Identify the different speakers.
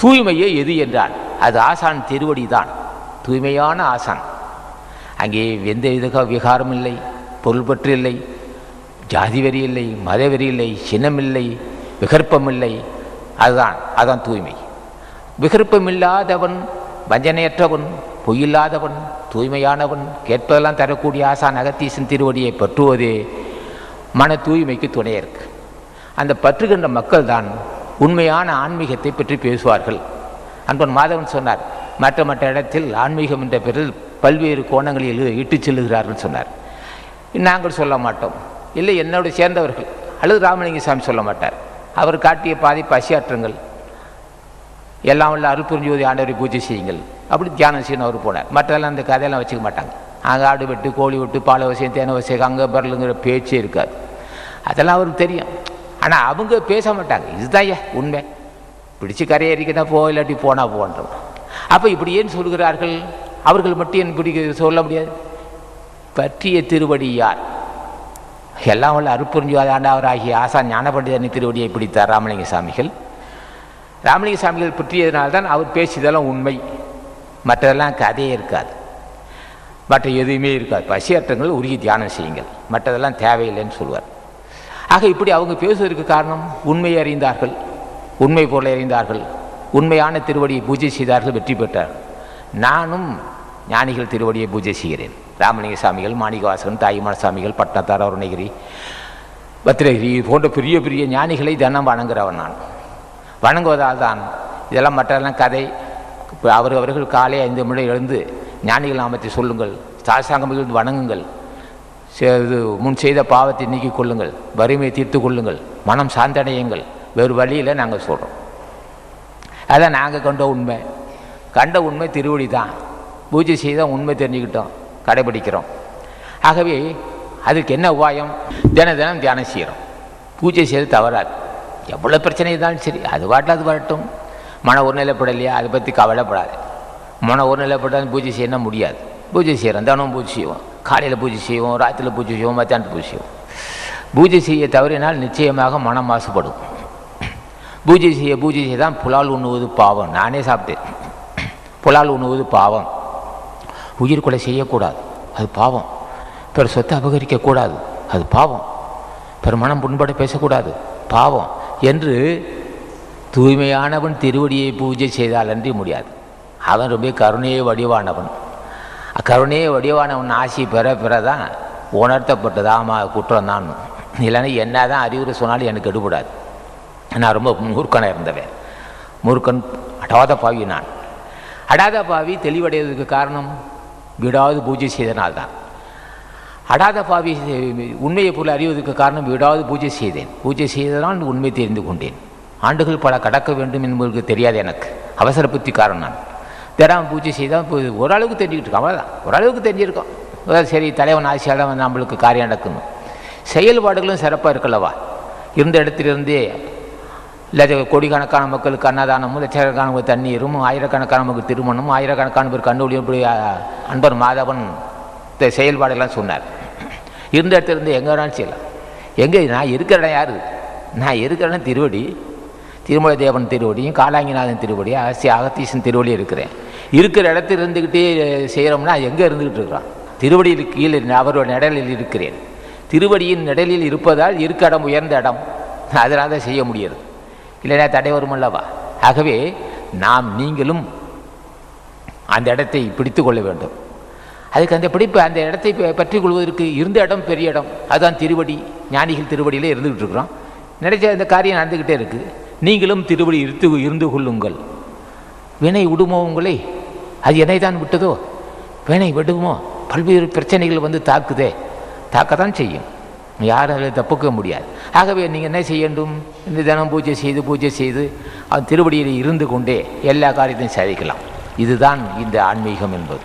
Speaker 1: தூய்மையே எது என்றால் அது ஆசான் திருவடி தான் தூய்மையான ஆசான். அங்கே எந்த வித விகாரம் இல்லை பொருள் பற்று இல்லை ஜாதி வரி இல்லை மதவெறி இல்லை சின்னமில்லை விகற்பம் இல்லை. அதுதான் அதுதான் தூய்மை. விகற்பமில்லாதவன் வஞ்சனையற்றவன் பொய்யில்லாதவன் தூய்மையானவன் கேட்பதெல்லாம் தரக்கூடிய ஆசான் அகத்தீசன் திருவடியை பற்றுவதே மன தூய்மைக்கு துணை இருக்கு. அந்த பற்றுகின்ற மக்கள் தான் உண்மையான ஆன்மீகத்தை பற்றி பேசுவார்கள். அன்பன் மாதவன் சொன்னார் மற்ற மற்ற இடத்தில் ஆன்மீகம் என்ற பெயரில் பல்வேறு கோணங்களில் இட்டுச் செல்லுகிறார்கள் சொன்னார். நாங்கள் சொல்ல மாட்டோம். இல்லை என்னோடு சேர்ந்தவர்கள். அல்லது ராமலிங்க சாமி சொல்ல மாட்டார். அவர் காட்டிய பாதை பசியாற்றுங்கள். எல்லாம் உள்ள அருப்புரிஞ்சோதி ஆண்டவரை பூஜை செய்யுங்கள். அப்படி தியானம் செய்யணும் அவர் போனார். மற்றெல்லாம் அந்த கதையெல்லாம் வச்சுக்க மாட்டாங்க. அங்கே ஆடு வெட்டு கோழி வெட்டு பாலை வசியம் தேனை வசியம் அங்கே பரலுங்கிற பேச்சே இருக்காது. அதெல்லாம் அவருக்கு தெரியும். ஆனால் அவங்க பேச மாட்டாங்க. இதுதான் ஐயா உண்மை? பிடிச்சு கரையேறிக்கிட்டா போ இல்லாட்டி போனால் போன்றோம் அப்போ இப்படி ஏன் சொல்கிறார்கள்? அவர்கள் மட்டும் என் பிடிக்க சொல்ல முடியாது. பற்றிய திருவடி யார்? எல்லாம் உள்ள அருப்புரிஞ்சுவாத ஆகிய ஆசான் ஞானபண்டிதனை திருவடியை பிடித்தார் ராமலிங்க சாமிகள். ராமலிங்க சாமிகள் பற்றியதனால்தான் அவர் பேசியதெல்லாம் உண்மை. மற்றதெல்லாம் கதையே இருக்காது. மற்ற எதுவுமே இருக்காது. பசியற்றங்கள் உருகி தியானம் செய்யுங்கள். மற்றதெல்லாம் தேவையில்லைன்னு சொல்லுவார் ஆக இப்படி அவங்க பேசுவதற்கு காரணம் உண்மையை அறிந்தார்கள் உண்மை பொருளை அறிந்தார்கள் உண்மையான திருவடியை பூஜை செய்தார்கள் வெற்றி பெற்றார்கள் நானும் ஞானிகள் திருவடியை பூஜை செய்கிறேன். ராமலிங்க சாமிகள் மாணிகவாசகன் தாயுமான சாமிகள் பட்னத்தார் அருணகிரி பத்திரகிரி போன்ற பெரிய பெரிய ஞானிகளை தினம் வணங்குறவன் நான். வணங்குவதால் தான் இதெல்லாம் மற்றெல்லாம் கதை. இப்போ அவர் அவர்கள் காலை ஐந்து மணி எழுந்து ஞானிகள் நாமத்தை சொல்லுங்கள் சாசாங்கம் வணங்குங்கள். இது முன் செய்த பாவத்தை நீக்கிக் கொள்ளுங்கள். வறுமையை தீர்த்து கொள்ளுங்கள். மனம் சாந்தடையுங்கள். வேறு வழியில் நாங்கள் சொல்கிறோம் அதான் நாங்கள் கண்ட உண்மை. கண்ட உண்மை திருவடி தான். பூஜை செய்தால் உண்மை தெரிஞ்சுக்கிட்டோம். கடைபிடிக்கிறோம். ஆகவே அதுக்கு என்ன உபாயம்? தின தினம் தியானம் செய்கிறோம். பூஜை செய்து தவறாது. எவ்வளோ பிரச்சனை இருந்தாலும் சரி அது பாட்டில் அது வரட்டும். மன ஒருநிலைப்படலையா? அதை பற்றி கவலைப்படாது. மன ஒருநிலைப்படாது பூஜை செய்யணும் முடியாது. பூஜை செய்கிறோம். தினமும் பூஜை செய்வோம். காலையில் பூஜை செய்வோம் ராத்திரியில் பூஜை செய்வோம் மத்தியானத்து பூஜை செய்வோம். பூஜை செய்ய தவறினால் நிச்சயமாக மனம் மாசுபடும். பூஜை செய்ய பூஜை செய்ய தான் புலால் உண்ணுவது பாவம். நானே சாப்பிட்டேன். புலால் உண்ணுவது பாவம். உயிர் கொலை செய்யக்கூடாது. அது பாவம். பிற சொத்தை அபகரிக்கக்கூடாது அது பாவம். பிற மனம் புண்பட பேசக்கூடாது. பாவம். என்று தூய்மையானவன் திருவடியை பூஜை செய்தால் அன்றி முடியாது. அவன் ரொம்ப கருணையை வடிவானவன். கருணையை வடிவான உன் ஆசி பெற பெற தான் உணர்த்தப்பட்டது ஆமாம் குற்றம் தான் இல்லைன்னா என்ன தான் அறிவுரை சொன்னாலும் எனக்கு எடுபடாது. நான் ரொம்ப மூர்க்கனாக இருந்தவன். மூர்க்கன் அடாத பாவி நான். அடாத பாவி தெளிவடைவதற்கு காரணம் விடாது பூஜை செய்தனால்தான் அடாத பாவி உண்மையை பொருள் அறிவதற்கு காரணம் விடாது பூஜை செய்தேன். பூஜை செய்ததால் உண்மை தெரிந்து கொண்டேன். ஆண்டுகள் பல கடக்க வேண்டும் என்பதற்கு தெரியாது எனக்கு. அவசர புத்தி காரணம் நான். தினம் பூஜை செய்தால் ஓரளவுக்கு தெரிஞ்சுக்கிட்டு இருக்கோம் அவ்வளோதான் ஓரளவுக்கு தெரிஞ்சிருக்கோம். அதாவது சரி தலைவன் ஆசையால் தான் நம்மளுக்கு காரியம் நடக்கணும் செயல்பாடுகளும் சிறப்பாக இருக்கல்லவா இருந்த இடத்துலேருந்தே இல்லை கோடிக்கணக்கான மக்களுக்கு அன்னதானமும் லட்சக்கணக்கான தண்ணீரும் ஆயிரக்கணக்கான மக்கள் திருமணமும் ஆயிரக்கணக்கான பேர் கண்டுபிடியும் இப்படி அன்பர் மாதவன் இந்த செயல்பாடெல்லாம் சொன்னார். இருந்த இடத்துலேருந்து எங்கே வேணாலும் செய்யலாம். எங்கே நான் இருக்கிற இடம் யார்? நான் இருக்கிற இடம் திருவடி. திருமலை தேவன் திருவடியும் காலாங்கிநாதன் திருவடி அகசி அகத்தீசன் திருவடியும் இருக்கிறேன். இருக்கிற இடத்துல இருந்துக்கிட்டே செய்கிறோம்னா எங்கே இருந்துக்கிட்டு இருக்கிறோம் திருவடியில் கீழே அவரோட நிழலில் இருக்கிறேன். திருவடியின் நிழலில் இருப்பதால் இருக்க இடம் உயர்ந்த இடம். அதனால் தான் செய்ய முடியாது இல்லைன்னா தடை வரும் அல்லவா? ஆகவே நாம் நீங்களும் அந்த இடத்தை பிடித்து கொள்ள வேண்டும். அதுக்கு அந்த பிடிப்பு அந்த இடத்தை ப- பற்றி கொள்வதற்கு இருந்த இடம் பெரிய இடம். அதுதான் திருவடி. ஞானிகள் திருவடியிலே இருந்துக்கிட்டு இருக்கிறோம். நினைச்ச இந்த காரியம் நடந்துக்கிட்டே இருக்குது நீங்களும் திருவடி இருந்து இருந்து கொள்ளுங்கள். வினை விடுமோ உங்களை? அது என்னை தான் விட்டதோ? வேணை விடுமோ பல்வேறு பிரச்சனைகள் வந்து தாக்குதே. தாக்கத்தான் செய்யும். யாரும் அதில் தப்புக்க முடியாது. ஆகவே நீங்கள் என்ன செய்ய வேண்டும் இந்த தினம் பூஜை செய்து பூஜை செய்து அந்த திருவடியில் இருந்து கொண்டே எல்லா காரியத்தையும் சாதிக்கலாம். இதுதான் இந்த ஆன்மீகம் என்பது.